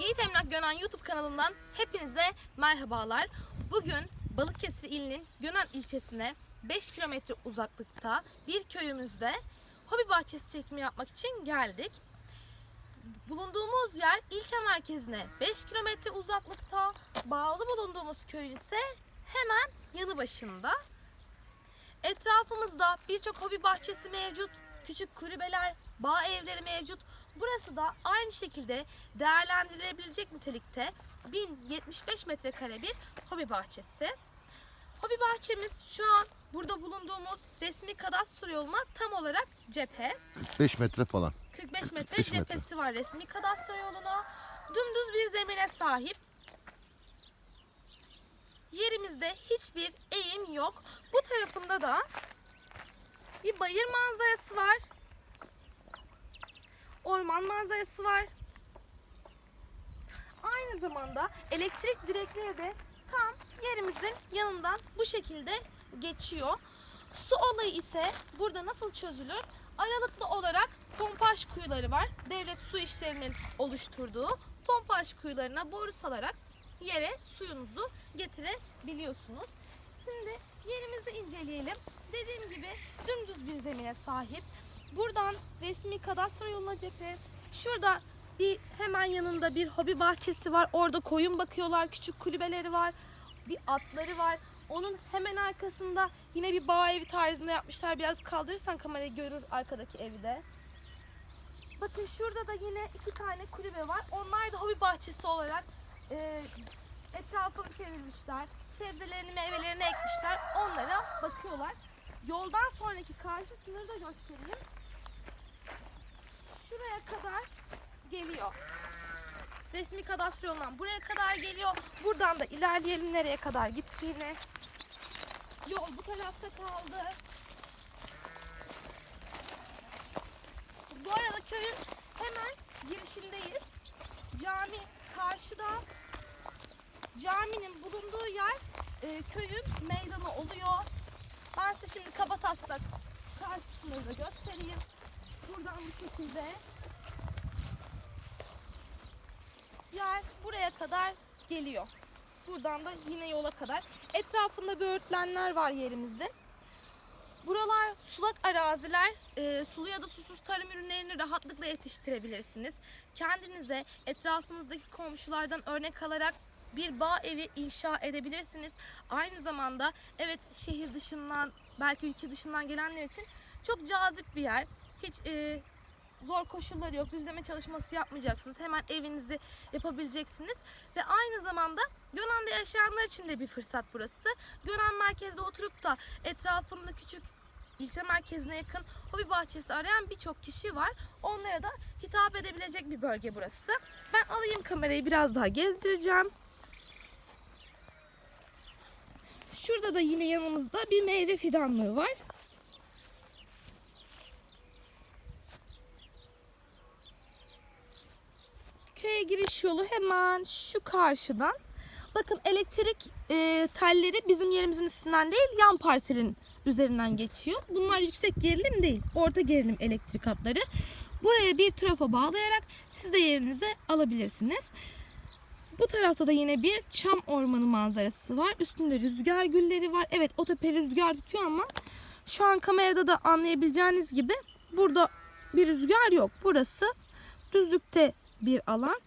Yiğit Emlak Gönen YouTube kanalından hepinize merhabalar. Bugün Balıkesir ilinin Gönen ilçesine 5 kilometre uzaklıkta bir köyümüzde hobi bahçesi çekimi yapmak için geldik. Bulunduğumuz yer ilçe merkezine 5 kilometre uzaklıkta, bağlı bulunduğumuz köyün ise hemen yanı başında. Etrafımızda birçok hobi bahçesi mevcut, küçük kulübeler, bağ evleri mevcut. Burası da aynı şekilde değerlendirilebilecek nitelikte 1075 metrekare bir hobi bahçesi. Hobi bahçemiz şu an burada bulunduğumuz resmi kadastro yoluna tam olarak cephe. 45 metre falan. 45 metre 45 metre. cephesi var resmi kadastro yoluna. Dümdüz bir zemine sahip. Yerimizde hiçbir eğim yok. Bu tarafında da bir bayır manzarası var. Orman manzarası var. Aynı zamanda elektrik direkleri de tam yerimizin yanından bu şekilde geçiyor. Su olayı ise burada nasıl çözülür? Aralıklı olarak pompaj kuyuları var. Devlet su işlerinin oluşturduğu pompaj kuyularına boru salarak yere suyunuzu getirebiliyorsunuz. Şimdi yerimizi inceleyelim. Dediğim gibi dümdüz bir zemine sahip. Buradan resmi kadastro yoluna cephe. Şurada bir hemen yanında bir hobi bahçesi var. Orada koyun bakıyorlar. Küçük kulübeleri var. Bir atları var. Onun hemen arkasında yine bir bağ evi tarzında yapmışlar. Biraz kaldırırsan kamerayı görür arkadaki evi de. Bakın şurada da yine iki tane kulübe var. Onlar da hobi bahçesi olarak e, etrafını çevirmişler. Sebzelerini, meyvelerini ekmişler. Onlara bakıyorlar. Yoldan sonraki karşı sınırı da göstereyim. Şuraya kadar geliyor. Resmi kadastro yolundan buraya kadar geliyor. Buradan da ilerleyelim nereye kadar gittiğini. Yol bu tarafta kaldı. Bu arada köyün hemen girişindeyiz. Cami karşıda. Caminin bulunduğu yer e, köyün meydanı oluyor. Ben size şimdi Kabataslak karşısını da göstereyim. Buradan bu şekilde. Yer buraya kadar geliyor. Buradan da yine yola kadar. Etrafında böğürtlenler var yerimizin. Buralar sulak araziler. E, sulu ya da susuz tarım ürünlerini rahatlıkla yetiştirebilirsiniz. Kendinize etrafınızdaki komşulardan örnek alarak bir bağ evi inşa edebilirsiniz. Aynı zamanda evet şehir dışından belki ülke dışından gelenler için çok cazip bir yer. Hiç e, zor koşulları yok. Düzleme çalışması yapmayacaksınız. Hemen evinizi yapabileceksiniz. Ve aynı zamanda Gönen'de yaşayanlar için de bir fırsat burası. Gönen merkezde oturup da etrafında küçük ilçe merkezine yakın hobi bahçesi arayan birçok kişi var. Onlara da hitap edebilecek bir bölge burası. Ben alayım kamerayı biraz daha gezdireceğim. Şurada da yine yanımızda bir meyve fidanlığı var. Köye giriş yolu hemen şu karşıdan. Bakın elektrik e, telleri bizim yerimizin üstünden değil yan parselin üzerinden geçiyor. Bunlar yüksek gerilim değil. Orta gerilim elektrik hatları. Buraya bir trafo bağlayarak siz de yerinize alabilirsiniz. Bu tarafta da yine bir çam ormanı manzarası var. Üstünde rüzgar gülleri var. Evet o tepe rüzgar tutuyor ama şu an kamerada da anlayabileceğiniz gibi burada bir rüzgar yok. Burası düzlükte bir alan.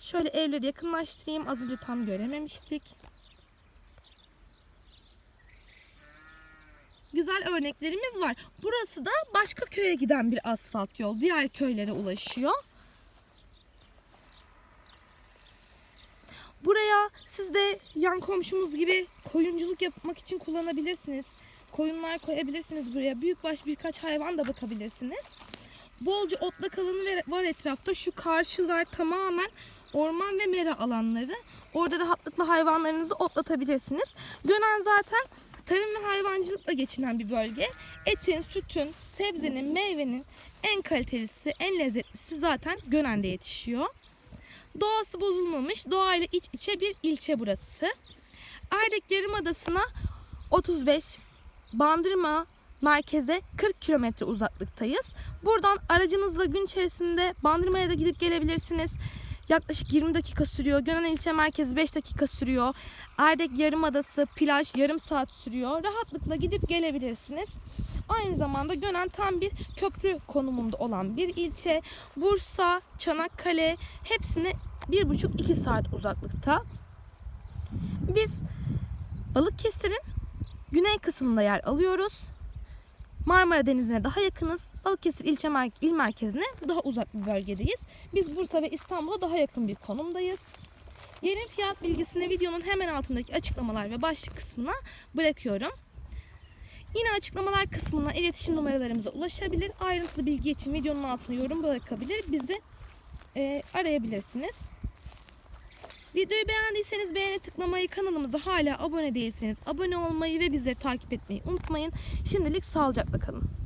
Şöyle evleri yakınlaştırayım. Az önce tam görememiştik. Güzel örneklerimiz var. Burası da başka köye giden bir asfalt yol. Diğer köylere ulaşıyor. Buraya siz de yan komşumuz gibi koyunculuk yapmak için kullanabilirsiniz. Koyunlar koyabilirsiniz buraya. Büyükbaş birkaç hayvan da bakabilirsiniz. Bolca otlak alanı var etrafta. Şu karşılar tamamen orman ve mera alanları. Orada rahatlıkla hayvanlarınızı otlatabilirsiniz. Gönen zaten tarım ve hayvancılıkla geçinen bir bölge. Etin, sütün, sebzenin, meyvenin en kalitelisi, en lezzetlisi zaten Gönen'de yetişiyor. Doğası bozulmamış, doğayla iç içe bir ilçe burası. Erdek Yarımadası'na 35, Bandırma merkeze 40 kilometre uzaklıktayız. Buradan aracınızla gün içerisinde Bandırma'ya da gidip gelebilirsiniz. yaklaşık 20 dakika sürüyor. Gönen ilçe merkezi 5 dakika sürüyor. Erdek Yarımadası plaj yarım saat sürüyor. Rahatlıkla gidip gelebilirsiniz. Aynı zamanda Gönen tam bir köprü konumunda olan bir ilçe. Bursa, Çanakkale hepsine 1,5-2 saat uzaklıkta. Biz Balıkesir'in güney kısmında yer alıyoruz. Marmara Denizi'ne daha yakınız. Balıkesir ilçe mer- il merkezine daha uzak bir bölgedeyiz. Biz Bursa ve İstanbul'a daha yakın bir konumdayız. Yerin fiyat bilgisini videonun hemen altındaki açıklamalar ve başlık kısmına bırakıyorum. Yine açıklamalar kısmına iletişim numaralarımıza ulaşabilir. Ayrıntılı bilgi için videonun altına yorum bırakabilir. Bizi e, arayabilirsiniz. Videoyu beğendiyseniz beğeni tıklamayı, kanalımıza hala abone değilseniz abone olmayı ve bizleri takip etmeyi unutmayın. Şimdilik sağlıcakla kalın.